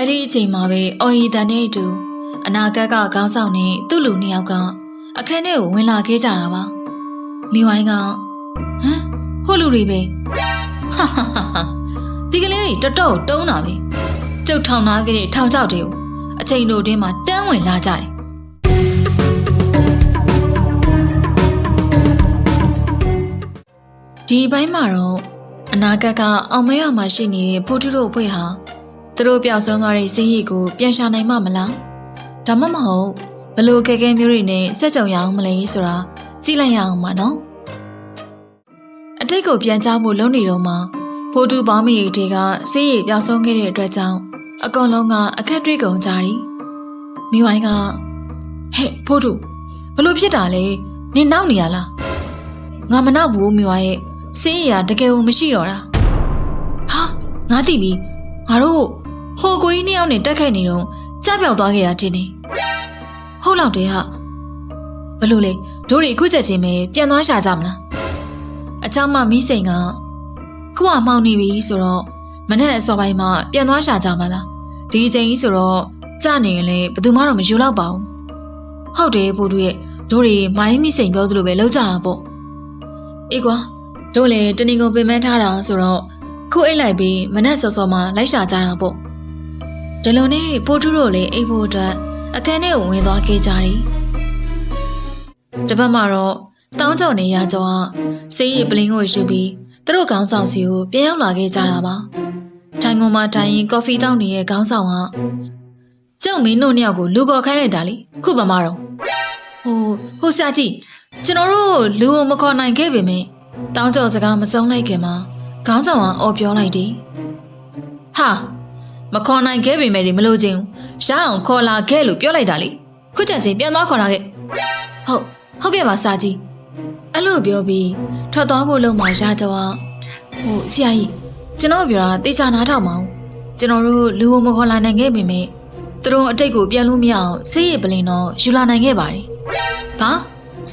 အဲ့ဒီအချိန်မှာပဲအော်ရီတန်နဲ့အတူအနာဂတ်ကခေါင်းဆောင်နဲ့သူ့လူနှစ်ယောက်ကအခန်းထဲကိုဝင်လာခဲ့ကြတာပါမိဝိုင်းကဟမ်ဟိုလူတွေပဲဟာဟာဟာဟာဒီကလေးတွေတော်တော်တုံးတာပဲကျုပ်ထောင်ထားခဲ့တဲ့ထောင်ချောက်တွေကိုအချိန်တို့တွင်းမှာတန်းဝင်လာကြတယ်ဒီဘိုင်းမှာတော့အနာဂတ်ကအောင်မဲရမှာရှိနေတဲ့ဖိုးထုတို့အဖွဲ့ဟာ သူတို့ပျောက်ဆုံးသွားတဲ့ဈေးရီကိုပြန်ရှာနိုင်မှမလားဒါမှမဟုတ်ဘလို့ကဲကဲမျိုးတွေနဲ့စက်ကြုံရအောင်မလဲဆိုတာကြည့်လိုက်ရအောင်ပါနော်အတိတ်ကိုပြန်ကြားဖို့လုပ်နေတော့မှဖိုးထုပေါင်းမိရီတွေကဈေးရီပျောက်ဆုံးခဲ့တဲ့အတွက်ကြောင့်အကောင်လုံးကအခက်တွေ့ကုန်ကြတယ်မိဝိုင်းကဟဲ့ဖိုးထုဘလို့ဖြစ်တာလဲနင်နောက်နေရလားငါမနောက်ဘူးမိဝိုင်းရဲ့စေးရတကယ်ကိုမရှိတော့တာဟာငါသိပြီငါတို့ ဟိုကိုကြီးနှစ်ယောက်နဲ့တက်ခိုက်နေတော့ကြပြောက်သွားခဲ့ရတင်နေဟုတ်လောက်တယ်ဟာဘလို့လဲတို့တွေအခုချက်ချင်းပဲပြန်သွားရှာကြမလားအချမ်းမမီးစိန်ကခုကမှောင်နေပြီဆိုတော့မနေ့အစောပိုင်းမှာပြန်သွားရှာကြမှာလားဒီအချိန်ကြီးဆိုတော့ကြနေရင်လည်းဘယ်သူမှတော့မယူတော့ပါဘူးဟုတ်တယ်ဖိုးတို့ရဲ့တို့တွေမိုင်းမီးစိန်ပြောသလိုပဲလောက်ကြတာပေါ့အေးကွာတို့လည်းတနင်္ဂနွေပင်မထားတာဆိုတော့ခုအိတ်လိုက်ပြီးမနက်စောစောမှလိုက်ရှာကြတာပေါ့ ဒီလိုနဲ့ပိုးထူးတို့လည်းအိတ်ဖို့အတွက်အခန်းထဲကိုဝင်သွားခဲ့ကြတယ်တပတ်မှတော့တောင်းကြောင်နေရကြောကစေးရီပလင်းကိုယူပြီးသူတို့ခေါင်းဆောင်စီကိုပြန်ရောက်လာခဲ့ကြတာပါထိုင်ကုန်မှာတိုင်ရင်ကော်ဖီတောက်နေတဲ့ခေါင်းဆောင်ကကျုံမင်းတို့နှစ်ယောက်ကိုလူကော်ခိုင်းလိုက်တာလေခုပမာတော့ဟိုဟိုဆရာကြီးကျွန်တော်တို့လူကိုမခေါ်နိုင်ခဲ့ပေမယ့်တောင်းကြော်စကားမစုံလိုက်ခင်မှာခေါင်းဆောင်ကအော်ပြောလိုက်တယ်။ဟာ မခေါ်နိုင်ခဲ့ပေမဲ့ဒီမလို့ချင်းရအောင်ခေါ်လာခဲ့လို့ပြောလိုက်တာလေ။ခုချက်ချင်းပြန်သွားခေါ်လာခဲ့။ဟုတ်ဟုတ်ကဲ့ပါစာကြီး။အဲ့လိုပြောပြီးထွက်သွားဖို့လုံမှရကြတော့ဟိုဆရာကြီးကျွန်တော်ပြောတာတေချာနားထောင်မအောင်။ကျွန်တော်တို့လူကိုမခေါ်လာနိုင်ခဲ့ပေမဲ့သူတို့အတိတ်ကိုပြန်လို့မရအောင်စေးရည်ပလင်တော့ယူလာနိုင်ခဲ့ပါတယ်။ဘာ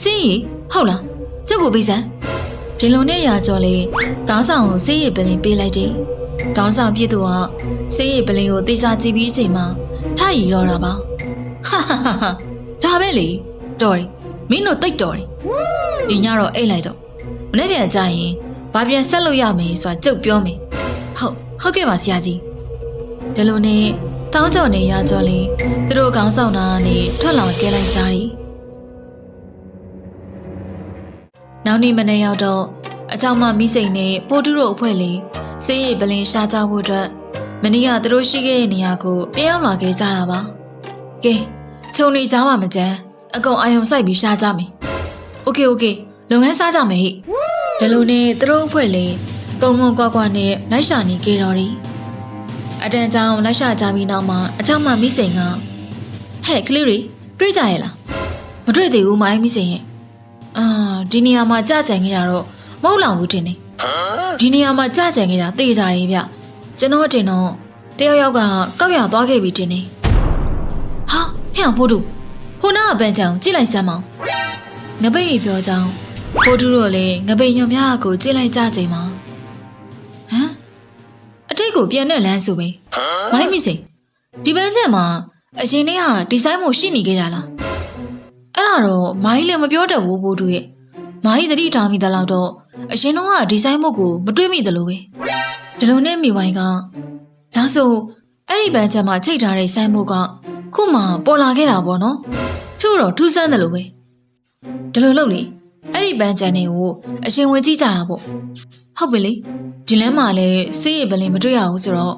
စေးရည်ဟုတ်လားကျုပ်ကိုပြီးစမ်း ဒီလိုနဲ့ရာကျော်လေးကောင်းဆောင်ကိုစေးရည်ပလင်ပေးလိုက်တယ်။ကောင်းဆောင်ပြည့်သူကစေးရည်ပလင်ကိုတေချာကြည့်ပြီးအချိန်မှာထရီတော့တာပါ။ဟာဟာဟာဟာဒါပဲလေတော်တယ်မင်းတို့တိတ်တော်တယ်။ဒီညတော့အိတ်လိုက်တော့မနေ့ပြန်ကြရင်ဘာပြန်ဆက်လို့ရမယ်ဆိုတာကြုတ်ပြောမယ်။ဟုတ်ဟုတ်ကဲ့ပါဆရာကြီး။ဒီလိုနဲ့တောင်းကြော်နေရာကျော်လေးသူတို့ကောင်းဆောင်တာကနေထွက်လာခဲ့လိုက်ကြတယ်။ နောက်နေ့မနေ့ရောက်တော့အကြောင်းမမိစိန်နဲ့ပိုတူတို့အဖွဲ့လေးစေးရီပလင်ရှားကြဖို့အတွက်မနီးကသူတို့ရှိခဲ့တဲ့နေရာကိုပြန်ရောက်လာခဲ့ကြတာပါ။ကဲခြုံနေကြပါမကြမ်းအကုန်အာယုံစိုက်ပြီးရှားကြမယ်။ Okay okay လုပ်ငန်းစားကြမယ်ဟိ။ဒါလို့နဲ့သူတို့အဖွဲ့လေးကုံကုံကွာကွာနဲ့လိုက်ရှာနေခဲ့တော်ရီ။အတန်ကြောင်လိုက်ရှာကြပြီးနောက်မှာအကြောင်းမမိစိန်ကဟဲ့ကလေးတွေတွေ့ကြရဲ့လား။မတွေ့သေးဘူးမိုင်းမိစိန်ရဲ့။ အာဒီနေရာမှာကြကြံခဲ့တာတော့မဟုတ်လောက်ဘူးတင်နေဒီနေရာမှာကြကြံခဲ့တာသိကြတယ်ဗျကျွန်တော်တင်တော့တယောက်ယောက်ကကောက်ရသွားခဲ့ပြီတင်နေဟာဖျောင်ဖို့တူဟိုနာကပန်းချောင်ကြည့်လိုက်စမ်းမောင်ငပိတ်ပြောကြောင်းဖိုးတူတို့လည်းငပိတ်ညွန်များကိုကြည့်လိုက်ကြချိန်မှာဟမ်အတိတ်ကိုပြန်တဲ့လမ်းဆိုပဲမိုင်းမိစိန်ဒီပန်းချံမှာအရင်တည်းကဒီဇိုင်းမို့ရှိနေခဲ့တာလား အဲ့ဒါတော့မာကြီးလည်းမပြောတတ်ဘူးဘိုးတူရဲ့မာကြီးတတိထားမိသလောက်တော့အရင်တော့ကဒီဇိုင်းမုတ်ကိုမတွေးမိသလိုပဲဒီလိုနဲ့မိဝိုင်းကဒါဆိုအဲ့ဒီပန်းချမ်းမှာချိတ်ထားတဲ့ဆိုင်းမုတ်ကခုမှပေါ်လာခဲ့တာပေါ့နော်သူ့တော့ထူးဆန်းတယ်လို့ပဲဒီလိုလုပ်လေအဲ့ဒီပန်းချမ်းတွေကိုအရင်ဝင်ကြည့်ကြတာပေါ့ဟုတ်ပြီလေဒီလမ်းမှာလည်းစေးရပလင်မတွေ့ရဘူးဆိုတော့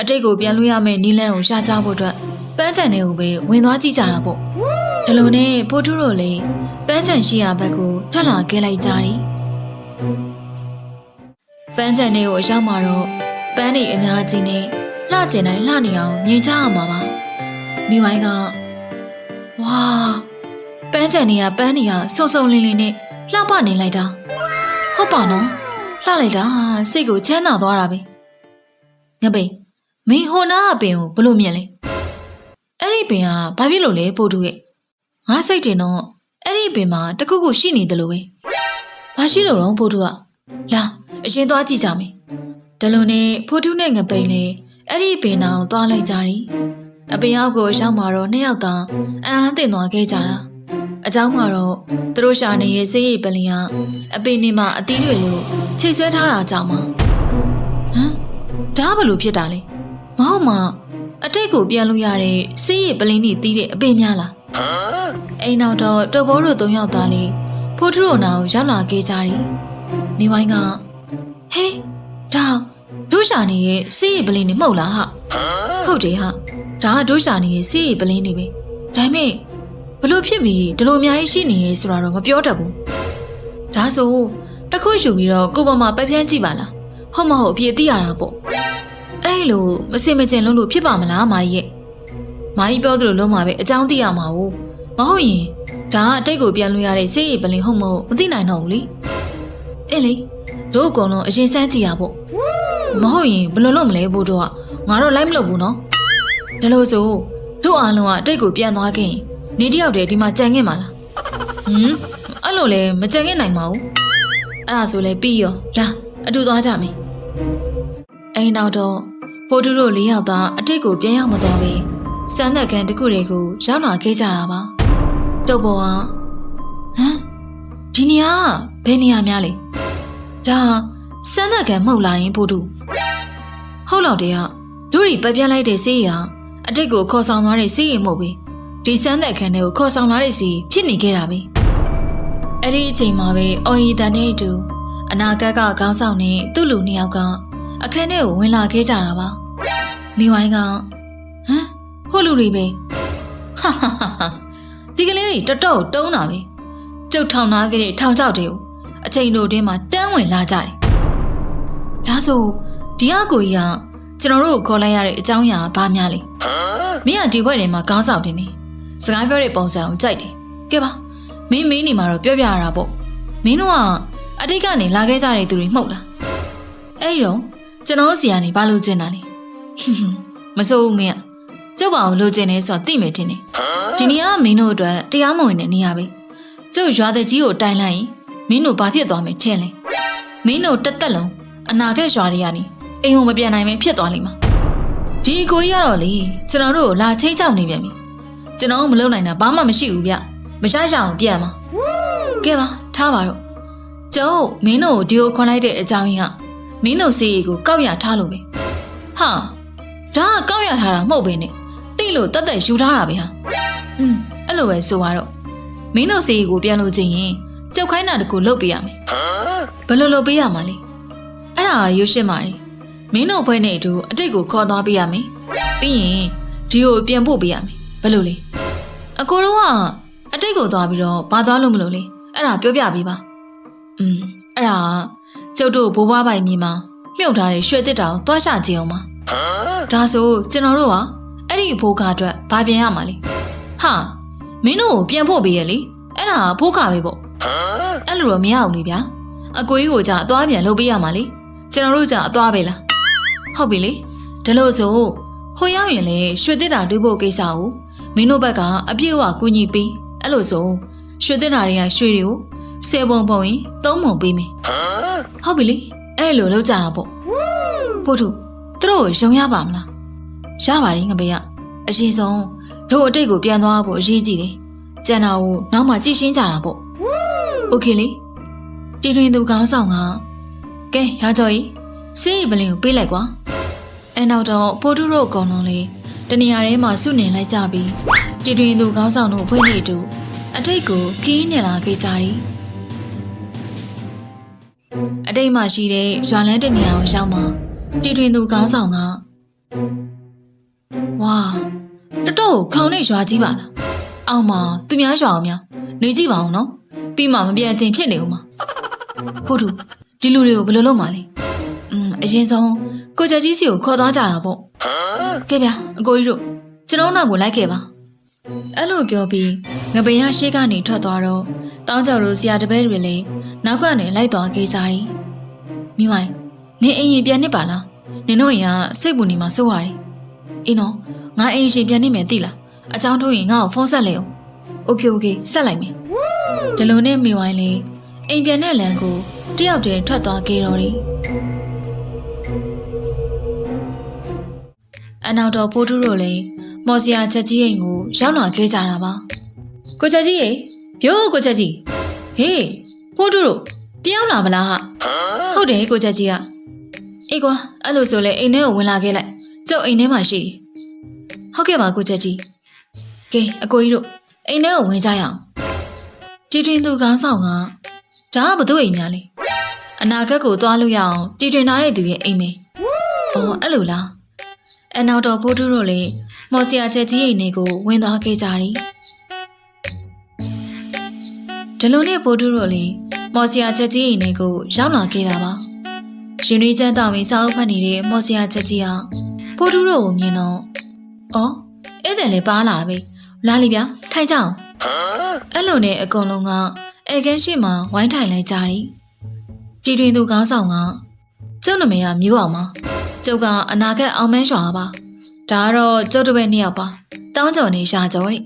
အတိတ်ကိုပြန်လို့ရမယ့်နီးလန်းကိုရှာကြဖို့အတွက်ပန်းချမ်းတွေကိုပဲဝင်သွားကြည့်ကြတာပေါ့ ဒီလိုနဲ့ပိုတူတို့လည်းပန်းချန်ရှိရာဘက်ကိုထွက်လာခဲ့လိုက်ကြတယ်။ပန်းချန်တွေကိုအရောက်မှာတော့ပန်းတွေအများကြီးနဲ့လှကျင်တိုင်းလှနေအောင်မြင်ကြရမှာပါ။မိဝိုင်းကဝါပန်းချန်တွေကပန်းတွေကစုံစုံလင်းလင်းနဲ့လှပနေလိုက်တာ။ဟုတ်ပါနော်။လှလိုက်တာစိတ်ကိုချမ်းသာသွားတာပဲ။ငပိန်မင်းဟိုနာကပင်ကိုဘလို့မြင်လဲ။အဲ့ဒီပင်ကဘာဖြစ်လို့လဲပိုတူရဲ့ ငါစိတ်တင်တော့အဲ့ဒီပင်မှာတခုခုရှိနေတယ်လို့ပဲ။ဘာရှိလို့တော့ဖိုးတူကလာအရင်သွားကြည့်ကြမယ်။ဒါလိုနဲ့ဖိုးတူနဲ့ငပိန်လေ အဲ့ဒီပင်အောင်သွားလိုက်ကြတယ်အပင်အောက်ကိုရောက်มาတော့နှစ်ယောက်သာအံဟန်တင်သွားခဲ့ကြတာအเจ้าမှာတော့သူတို့ရှာနေရဲ့စေးရိပ်ပလင်ကအပင်နေမှာအသီးတွေလို့ချိတ်ဆွဲထားတာကြောင့်မဟမ်ဒါဘယ်လိုဖြစ်တာလဲမဟုတ်မှာအတိတ်ကိုပြန်လို့ရတဲ့စေးရိပ်ပလင်ကြီးတီးတဲ့အပင်များလား အိမ်နောက်တော့တော်ဘောတို့သုံးယောက်သားလေးဖိုးထရိုနာကိုရောက်လာခဲ့ကြတယ်မိဝိုင်းကဟေးဒါတို့ရှာနေရဲ့စေးရိပ်ပလင်နေမဟုတ်လားဟာဟုတ်တယ်ဟာဒါကတို့ရှာနေရဲ့စေးရိပ်ပလင်နေပဲဒါပေမဲ့ဘလို့ဖြစ်ပြီးဒီလိုအများကြီးရှိနေရဲ့ဆိုတာတော့မပြောတတ်ဘူးဒါဆိုတစ်ခုယူပြီးတော့ကိုပေါ်မှာပပြန်းကြည့်ပါလားဟုတ်မဟုတ်အပြည့်သိရတာပေါ့အဲ့လိုမစင်မကျင်လုံးလို့ဖြစ်ပါမလားမာကြီးရဲ့ မာကြီးပြောသလိုလုံးမှာပဲအကြောင်းသိရမှာ哦မဟုတ်ရင်ဒါကအတိတ်ကိုပြန်လို့ရတဲ့စေးရိပ်ပလင်ဟုတ်မဟုတ်မသိနိုင်တော့ဘူးလေအေးလေတို့အကုန်လုံးအရင်စမ်းကြည့်ရပေါ့မဟုတ်ရင်ဘယ်လိုလုပ်မလဲဘို့တို့ကငါတော့လိုက်မလုပ်ဘူးနော်ဒါလို့ဆိုတို့အားလုံးကအတိတ်ကိုပြန်သွားခဲ့ရင်နေတယောက်တည်းဒီမှာကြံခဲ့မှာလားဟမ်အဲ့လိုလဲမကြံခဲ့နိုင်ပါဘူးအဲ့ဒါဆိုလဲပြီးရောလာအတူသွားကြမယ်အိမ်နောက်တော့ဖိုးတူတို့လေးယောက်သားအတိတ်ကိုပြန်ရောက်မသွားပဲ စမ်းသက်ကန်တစ်ခုတွေကိုရောက်လာခဲ့ကြတာပါတုတ်ပေါ်ကဟမ်ဒီနေရာကဘယ်နေရာများလဲဒါစမ်းသက်ကန်မဟုတ်လားယင်ဖိုးတူဟုတ်တော့တဲ့ကတို့ရီပပြန်းလိုက်တဲ့စေးရအတိတ်ကိုခေါ်ဆောင်သွားတဲ့စေးရမဟုတ်ဘူးဒီစမ်းသက်ခန်းတွေကိုခေါ်ဆောင်လာတဲ့စီဖြစ်နေခဲ့တာပဲအဲ့ဒီအချိန်မှာပဲအော်ရီတန်နဲ့အတူအနာဂတ်ကခေါင်းဆောင်နဲ့သူ့လူနှစ်ယောက်ကအခန်းထဲကိုဝင်လာခဲ့ကြတာပါမိဝိုင်းကဟမ် ဟိုလူတွေပဲဟာဟာဟာဟာဒီကလေးတွေတော်တော်တုံးတာပဲကျုပ်ထောင်ထားခဲ့တဲ့ထောင်ချောက်တွေကိုအချိန်တို့တင်းမှာတန်းဝင်လာကြတယ်ဒါဆိုဒီအကူကြီးကကျွန်တော်တို့ကိုခေါ်လိုက်ရတဲ့အကြောင်းအရာကဘာများလဲမင်းကဒီဘက်ထဲမှာခေါင်းဆောင်တင်နေစကားပြောတဲ့ပုံစံကိုကြိုက်တယ်ကဲပါမင်းမင်းနေမှာတော့ပြောပြရတာပေါ့မင်းတို့ကအတိတ်ကနေလာခဲ့ကြတဲ့သူတွေမဟုတ်လားအဲ့တော့ကျွန်တော်စီကနေဘာလို့ကျင်တာလဲဟွန်းဟွန်းမစိုးဘူးမင်းက ကျုပ်ပါအောင်လိုချင်နေဆိုတော့သိမယ်ထင်တယ်ဒီနေရာကမင်းတို့အတွက်တရားမဝင်တဲ့နေရာပဲကျုပ်ရွာတဲ့ကြီးကိုတိုင်လိုက်ရင်မင်းတို့ဘာဖြစ်သွားမယ်ထင်လဲမင်းတို့တက်တက်လုံးအနာဂတ်ရွာတွေကနေအိမ်ကိုမပြန်နိုင်ပဲဖြစ်သွားလိမ့်မှာဒီကိုကြီးကတော့လေကျွန်တော်တို့ကိုလာချိတ်ချောက်နေပြန်ပြီကျွန်တော်မလုပ်နိုင်တာဘာမှမရှိဘူးဗျမရရအောင်ပြန်မှာကဲပါထားပါတော့ကျုပ်မင်းတို့ကိုဒီကိုခွန်လိုက်တဲ့အကြောင်းရင်းကမင်းတို့စီရီကိုကောက်ရထားလို့ပဲဟာဒါကကောက်ရထားတာမဟုတ်ပဲနဲ့ တိလို့တက်တက်ယူထားတာပဲဟာอืมအဲ့လိုပဲဆိုပါတော့မင်းတို့စီရီကိုပြန်လို့ချင်းရင်ကျုပ်ခိုင်းတာတကူလုပ်ပေးရမယ်ဘယ်လိုလုပ်ပေးရမှာလဲအဲ့ဒါကရွှေရှင်းပါလေမင်းတို့ဖွဲ့နေအတူအတိတ်ကိုခေါ်သွားပေးရမယ်ပြီးရင်ဂျီကိုပြန်ပို့ပေးရမယ်ဘယ်လိုလဲအကိုတော့ကအတိတ်ကိုသွားပြီးတော့ဘာသွားလို့မလို့လဲအဲ့ဒါပြောပြပေးပါอืมအဲ့ဒါကကျုပ်တို့ဘိုးဘွားပိုင်မြေမှာမြုပ်ထားတဲ့ရွှေတစ်တောင်သွားရှာကြည့်အောင်ပါဒါဆိုကျွန်တော်တို့က အဲ့ဒီဘိုးခါအတွက်ဘာပြန်ရမှာလဲဟာမင်းတို့ကိုပြန်ဖို့ပေးရလေအဲ့ဒါကဘိုးခါပဲပေါ့အဲ့လိုတော့မရအောင်လေဗျာအကိုကြီးကိုကြာအသွားပြန်လုပ်ပေးရမှာလေကျွန်တော်တို့ကြာအသွားပဲလားဟုတ်ပြီလေဒါလို့ဆိုဟိုရောက်ရင်လေရွှေတစ်တာတူဖို့ကိစ္စကိုမင်းတို့ဘက်ကအပြည့်အဝကူညီပေးအဲ့လိုဆိုရွှေတစ်တာတွေကရွှေတွေကိုဆယ်ပုံပုံရင်သုံးပုံပေးမယ်ဟုတ်ပြီလေအဲ့လိုလုပ်ကြတာပေါ့ဖို့သူသူတို့ကိုယုံရပါမလား ရပါတယ်ငပေရအရင်ဆုံးတို့အတိတ်ကိုပြန်သွားဖို့အရေးကြီးတယ်ကျန်တာကိုနောက်မှကြည့်ရှင်းကြတာပေါ့โอเคလေတီတွင်သူကောင်းဆောင်ကကဲရကြော်ကြီးစေးရီပလင်ကိုပေးလိုက်ကွာအဲနောက်တော့ဖိုးထုတို့အကောင်လုံးလေးတနေရာထဲမှာစုနေလိုက်ကြပြီးတီတွင်သူကောင်းဆောင်တို့ဖွဲ့နေတူအတိတ်ကိုခီးနေလာခဲ့ကြတယ်အတိတ်မှာရှိတဲ့ရွာလန်းတနေရာကိုရောက်မှတီတွင်သူကောင်းဆောင်က ဝါတော်တော်ခေါင်းနဲ့ရွာကြီးပါလားအောက်မှာသူများရွာအောင်များနေကြည့်ပါအောင်နော်ပြီးမှမပြန်ချင်းဖြစ်နေဦးမှာဖို့သူဒီလူတွေကိုဘယ်လိုလုပ်မှာလဲอืมအရင်ဆုံးကိုကြကြီးစီကိုခေါ်သွားကြတာပေါ့ကဲဗျာအကိုကြီးတို့ကျွန်တော်နောက်ကိုလိုက်ခဲ့ပါအဲ့လိုပြောပြီးငပင်ရရှေ့ကနေထွက်သွားတော့တောင်းကြော်တို့ဆရာတပည့်တွေလည်းနောက်ကနေလိုက်သွားခဲ့ကြတယ်မိမိုင်နင်အိမ်ရင်ပြန်နစ်ပါလားနင်တို့အိမ်ကစိတ်ပူနေမှာစိုးရတယ် အေးနော်ငါအိမ်ရှင်ပြန်နစ်မယ်သိလားအကြောင်းထုတ်ရင်ငါ့ကိုဖုန်းဆက်လေအောင်โอเคโอเคဆက်လိုက်မယ်ဒီလိုနဲ့မိဝိုင်းလေးအိမ်ပြန်တဲ့လမ်းကိုတယောက်တည်းထွက်သွားခဲ့တော်တယ် အနောက်တော်ဖိုးထုတို့လည်းမော်စရာချက်ကြီးအိမ်ကိုရောက်လာခဲ့ကြတာပါကိုချက်ကြီးရေပြိုးကိုချက်ကြီးဟေးဖိုးထုတို့ပြောင်းလာမလားဟာဟုတ်တယ်ကိုချက်ကြီးကအေးကွာအဲ့လိုဆိုလဲအိမ်ထဲကိုဝင်လာခဲ့လိုက် ကျုပ်အိမ်ထဲမှာရှိတယ်ဟုတ်ကဲ့ပါကိုချက်ကြီးကဲအကိုကြီးတို့အိမ်ထဲကိုဝင်ကြရအောင်တီတွင်သူကောင်းဆောင်ကဒါကဘသူ့အိမ်များလဲအနာဂတ်ကိုသွားလို့ရအောင်တီတွင်ထားတဲ့သူရဲ့အိမ်ပဲအော်အဲ့လိုလားအနောက်တော်ဖိုးထုတို့လည်းမော်စရာချက်ကြီးအိမ်တွေကိုဝင်သွားခဲ့ကြတယ်ဒီလိုနဲ့ဖိုးထုတို့လည်းမော်စရာချက်ကြီးအိမ်တွေကိုရောက်လာခဲ့တာပါရှင်ရီချမ်းတောင်ပြီးစာအုပ်ဖတ်နေတဲ့မော်စရာချက်ကြီးဟာ ဖိုးထုတို့ကိုမြင်တော့အော်အဲ့တယ်လေပါလာပြီလာလိဗျာထိုင်ကြအောင်အဲ့လိုနဲ့အကုန်လုံးကအဲကန်းရှိမှဝိုင်းထိုင်လိုက်ကြတယ်တီတွင်သူကောင်းဆောင်ကကျုပ်နမေကမျိုးအောင်ပါကျုပ်ကအနာဂတ်အောင်မန်းရွာပါဒါကတော့ကျုပ်တို့ပဲနှစ်ယောက်ပါတောင်းကြော်နေရှာကြော်တဲ့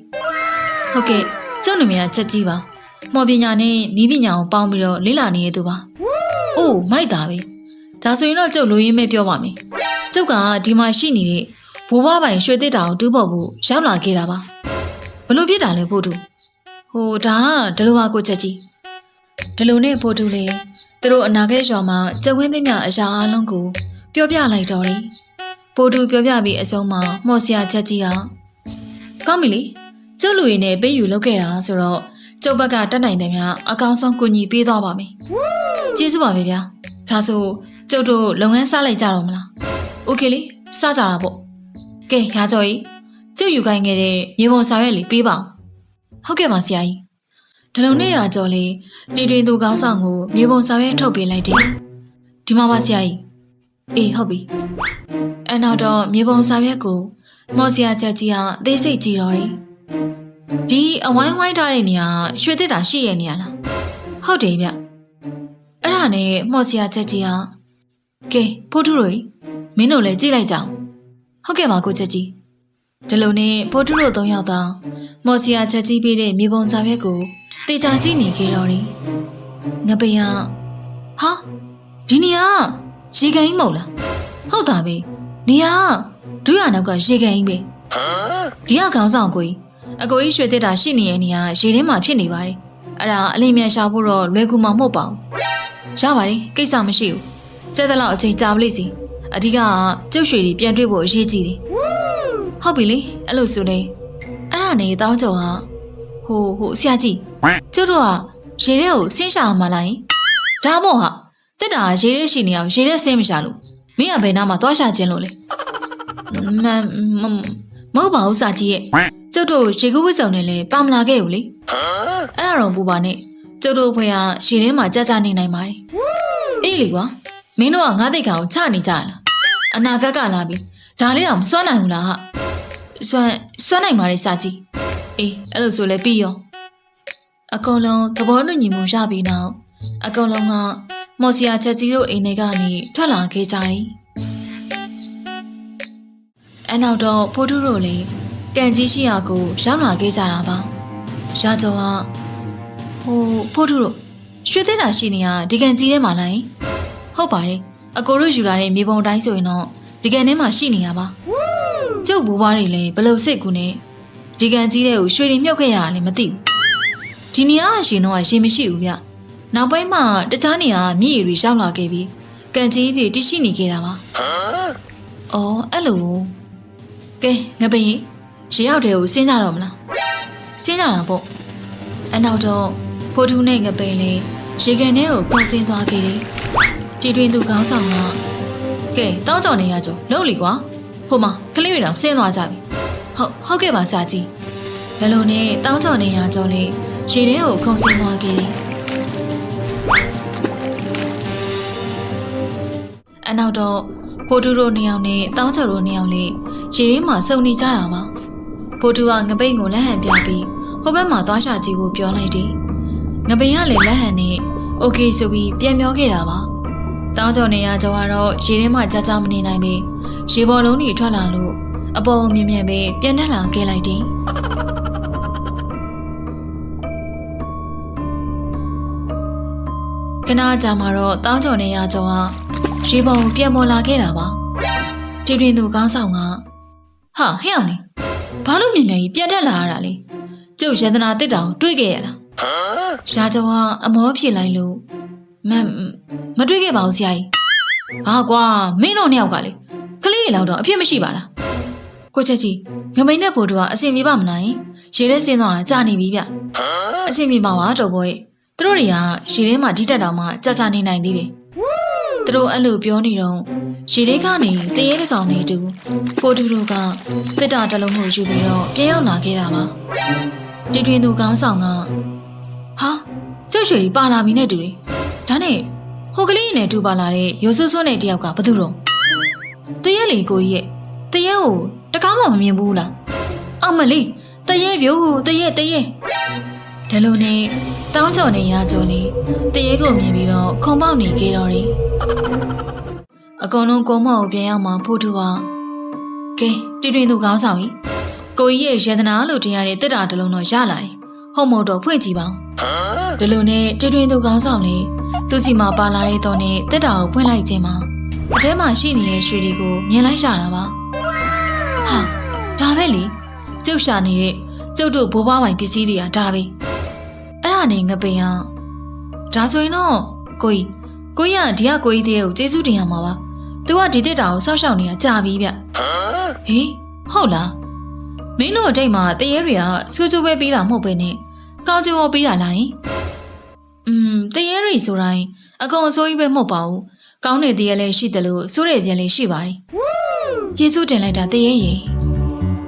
ဟုတ်ကဲ့ကျုပ်နမေကချက်ကြီးပါမော်ပညာနဲ့နီးပညာကိုပေါင်းပြီးတော့လေ့လာနေရသူပါအိုးမိုက်တာပဲဒါဆိုရင်တော့ကျုပ်လူရင်းမဲ့ပြောပါမယ် ကျုပ်ကဒီမှာရှိနေတဲ့ဘိုးဘပိုင်ရွှေတစ်တာကိုတူးဖို့ဖို့ရောက်လာခဲ့တာပါဘလို့ဖြစ်တာလဲဖို့တူဟိုဒါကဒလိုပါကိုချက်ကြီးဒလိုနဲ့ဖို့တူလေသူတို့အနာဂတ်ရွာမှာကြက်ဝင်းသိမ်းမြအရာအလုံးကိုပြောပြလိုက်တော့တယ်ဖို့တူပြောပြပြီးအဆုံးမှာမော်စရာချက်ကြီးဟာကောင်းပြီလေကျုပ်လူရင်းနဲ့ပေးယူလုပ်ခဲ့တာဆိုတော့ကျုပ်ဘက်ကတက်နိုင်တယ်များအကောင်းဆုံးကူညီပေးသွားပါမယ်ကျေးဇူးပါပဲဗျာဒါဆိုကျုပ်တို့လုပ်ငန်းစလိုက်ကြတော့မလား ။ Okay လေစကြတာပေါ့။ကဲရာကျော်ကြီးကျုပ်ယူခိုင်းခဲ့တဲ့မြေပုံစာရွက်လေးပေးပါဦး။ဟုတ်ကဲ့ပါဆရာကြီး။ဒလုံနဲ့ရာကျော်လေးတီတွင်သူကောင်းဆောင်ကိုမြေပုံစာရွက်ထုတ်ပေးလိုက်တယ်။ဒီမှာပါဆရာကြီး။အေးဟုတ်ပြီ။အနောက်တော့မြေပုံစာရွက်ကိုမော်စရာချက်ကြီးဟာသိစိတ်ကြည့်တော်တယ်။ဒီအဝိုင်းဝိုင်းထားတဲ့နေရာရွှေသစ်တာရှိရဲ့နေရာလား။ဟုတ်တယ်ဗျ။အဲ့ဒါနဲ့မော်စရာချက်ကြီးဟာကဲဖိုးထုတို့ မင်းတို့လည်းကြည့်လိုက်ကြအောင်ဟုတ်ကဲ့ပါကိုချက်ကြီးဒီလိုနဲ့ဖိုးထုတို့သုံးယောက်သာမော်စရာချက်ကြီးပေးတဲ့မြေပုံစာရွက်ကိုတေချာကြည့်နေကြတော့တယ်ငပယဟာဒီနေရာရေကန်ကြီးမဟုတ်လားဟုတ်တာပဲနေရာဒုရနောက်ကရေကန်ကြီးပဲဒီကခေါင်းဆောင်ကိုကြီးအကိုကြီးရွှေတက်တာရှိနေတဲ့နေရာရေထဲမှာဖြစ်နေပါတယ်အဲ့ဒါအလိမ်မြန်ရှာဖို့တော့လွယ်ကူမှာမဟုတ်ပါဘူးရပါတယ်ကိစ္စမရှိဘူးကျက်တဲ့လောက်အချိန်ကြာပလိစီ အဓိကကကျုပ်ရွှေတွေပြန်တွေ့ဖို့အရေးကြီးတယ်ဟုတ်ပြီလေအဲ့လိုဆိုနေအဲ့ဒါနေတောင်းကြုံဟာဟိုဟိုဆရာကြီးကျုပ်တို့ကရေထဲကိုဆင်းရှာမှာလားယင်ဒါမို့ဟာတက်တာရေထဲရှိနေအောင်ရေထဲဆင်းမရှာလို့မင်းကဘယ်နားမှာသွားရှာခြင်းလို့လဲမမမဟုတ်ပါဘူးစာကြီးရဲ့ကျုပ်တို့ရေကူးဝစ်စုံနဲ့လည်းပါမလာခဲ့ဘူးလေအဲ့ဒါတော့ပူပါနဲ့ကျုပ်တို့အဖွဲကရေထဲမှာကြာကြာနေနိုင်ပါတယ်အေးလေကွာမင်းတို့ကငါးသိက္ခာကိုချနေကြလား အနာဂတ်ကလာပြီဒါလေးတော့မစွမ်းနိုင်ဘူးလားဟာစွမ်းစွမ်းနိုင်ပါလေစာကြီးအေးအဲ့လိုဆိုလဲပြီးရောအကုန်လုံးသဘောတူညီမှုရပြီးနောက်အကုန်လုံးကမော်စီယာချက်ကြီးတို့အိမ်ထဲကနေထွက်လာခဲ့ကြတယ်အနောက်တော့ဖိုးထုတို့လည်းကန်ကြီးရှိရာကိုရောက်လာခဲ့ကြတာပါရာကျော်ကဟိုဖိုးထုတို့ရွှေသေးတာရှိနေရဒီကန်ကြီးထဲမှာလားဟုတ်ပါတယ် အကိုတို့ယူလာတဲ့မြေပုံတိုင်းဆိုရင်တော့ဒီကန်ထဲမှာရှိနေရပါကျုပ်ဘူဘွားတွေလည်းဘလို့စိတ်ကူနဲ့ဒီကန်ကြီးတဲ့ကိုရွှေတွေမြုပ်ခဲ့ရတာလည်းမသိဘူးဒီနေရာကရှင်တော့ရှင်မရှိဘူးဗျနောက်ပိုင်းမှာတခြားနေရာမြည်ရီရောက်လာခဲ့ပြီးကန်ကြီးပြေတရှိနေခဲ့တာပါအော်အဲ့လိုကဲငါပရင်ရေရောက်တယ်ကိုစဉ်းကြတော့မလားစဉ်းကြတာပေါ့အနောက်တော့ဖိုးထုနဲ့ငပိန်လေးရေကန်ထဲကိုပုံစင်းသွားခဲ့တယ် ကြည်တွင်သူခေါင်းဆောင်ကကဲတောင်းကြောင်နေရကြလို့လီကွာဟိုမှာကလေးတွေတော့ဆင်းသွားကြပြီဟုတ်ဟုတ်ကဲ့ပါစာကြီးဘယ်လိုနဲ့တောင်းကြောင်နေရကြလေရေထဲကိုခုန်ဆင်းသွားခဲ့တယ်အနောက်တော့ဖိုးထုတို့နှစ်ယောက်နဲ့တောင်းချော်တို့နှစ်ယောက်နဲ့ရေထဲမှာစုံနေကြတာပါဖိုးထုကငပိန်ကိုလက်ဟန်ပြပြီးဟိုဘက်မှာသွားရှာကြည့်ဖို့ပြောလိုက်တယ်ငပိန်ကလည်းလက်ဟန်နဲ့โอเคဆိုပြီးပြန်ပြောခဲ့တာပါ တောင်းချော်နေရကြတော့ရေထဲမှာကြာကြာမနေနိုင်ပြီရေပေါ်လုံးတွေထွက်လာလို့အပေါ်မြင်မြန်ပဲပြန်တက်လာခဲ့လိုက်တယ်ခဏကြာမှာတော့တောင်းချော်နေရကြဟာရေပေါ်ပြန်ပေါ်လာခဲ့တာပါတီတွင်သူကောင်းဆောင်ကဟာဟဲ့အောင်နေဘာလို့မြန်မြန်ကြီးပြတ်တက်လာရတာလဲကျုပ်ယန္တနာတစ်တောင် တွေ့ခဲ့ရလားရှားကျော်ကအမောဖြေလိုက်လို့ မမ်မတွေ့ခဲ့ပါဘူးဆရာကြီးဟာကွာမင်းတို့နှစ်ယောက်ကလေကလေးတွေလောက်တော့အဖြစ်မရှိပါလားကိုချက်ကြီးငမိန်နဲ့ဖိုးတို့ကအဆင်ပြေပါမလားရေထဲဆင်းသွားတာကြာနေပြီဗျအဆင်ပြေပါပါတော်ဘောရဲ့သူတို့တွေကရေထဲမှာဒီတက်တောင်မှကြာကြာနေနိုင်သေးတယ်သူတို့အဲ့လိုပြောနေတော့ရေထဲကနေတရေတစ်ကောင်နေတူဖိုးတူတို့ကစစ်တာတစ်လုံးကိုယူပြီးတော့ပြန်ရောက်လာခဲ့တာပါတီတွင်သူကောင်းဆောင်ကဟာကျုပ်ရွှေကြီးပါလာပြီနဲ့တူတယ် ဒါနဲ့ဟိုကလေးနဲ့တူပါလာတဲ့ရိုးစွန်းစွန်းနဲ့တယောက်ကဘာသူတော့တရက်လီကိုကြီးရဲ့တရက်ကိုတကားမှမမြင်ဘူးလားအောင်မလေးတရက်ပြို့တရက်တရက်ဒါလိုနဲ့တောင်းကြော်နေရကြော်နေတရက်ကိုမြင်ပြီးတော့ခုံပေါက်နေခဲ့တော့တယ်အကုန်လုံးကိုမောက်ကိုပြန်ရောက်မှဖို့တူပါကဲတီတွင်သူကောင်းဆောင်ကြီးကိုကြီးရဲ့ယေဒနာလို့တင်ရတဲ့တက်တာတစ်လုံးတော့ရလာတယ်ဟုတ်မို့တော့ဖွင့်ကြည့်ပါဦးဒီလိုနဲ့တီတွင်သူကောင်းဆောင်လေး သူစီမှာပါလာတဲ့တော့နဲ့တက်တာကိုဖွင့်လိုက်ခြင်းမှာအထဲမှာရှိနေတဲ့ရွှေတွေကိုမြင်လိုက်ရတာပါဟာဒါပဲလေကျုပ်ရှာနေတဲ့ကျုပ်တို့ဘိုးဘွားပိုင်ပစ္စည်းတွေကဒါပဲအဲ့ဒါနဲ့ငပိန်ကဒါဆိုရင်တော့ကိုကြီးကိုကြီးကဒီကကိုကြီးတည်းကိုကျေးဇူးတင်ရမှာပါသူကဒီတက်တာကိုစောက်ရှောက်နေတာကြာပြီဗျဟေးဟုတ်လားမင်းတို့အတိတ်မှာတရေတွေကစူးကျိုးပဲပြီးတာမဟုတ်ပဲနဲ့ကောင်းကျိုးရောပြီးတာလားယင် อืมတရေတွေဆိုတိုင်းအကုန်အစိုးကြီးပဲမဟုတ်ပါဘူးကောင်းတဲ့တရေလည်းရှိတယ်လို့စိုးတဲ့တရေလည်းရှိပါတယ်ကျေးဇူးတင်လိုက်တာတရေရေ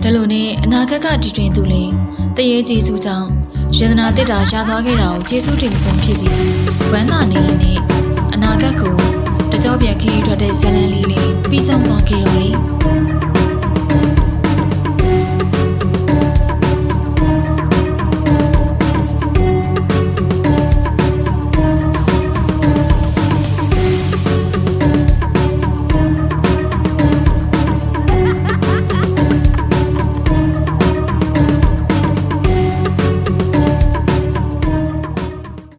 ဒါလိုနဲ့အနာဂတ်ကတည်တွင်သူလေးတရေကျေးဇူးကြောင့်ယန္တနာတက်တာရသွားခဲ့တာကိုကျေးဇူးတင်ဆုံးဖြစ်ပြီးဝမ်းသာနေရင်နဲ့အနာဂတ်ကိုတကြောပြန်ခရီးထွက်တဲ့ဇလန်လေးလေးပြီးဆုံးသွားခဲ့တော့လေ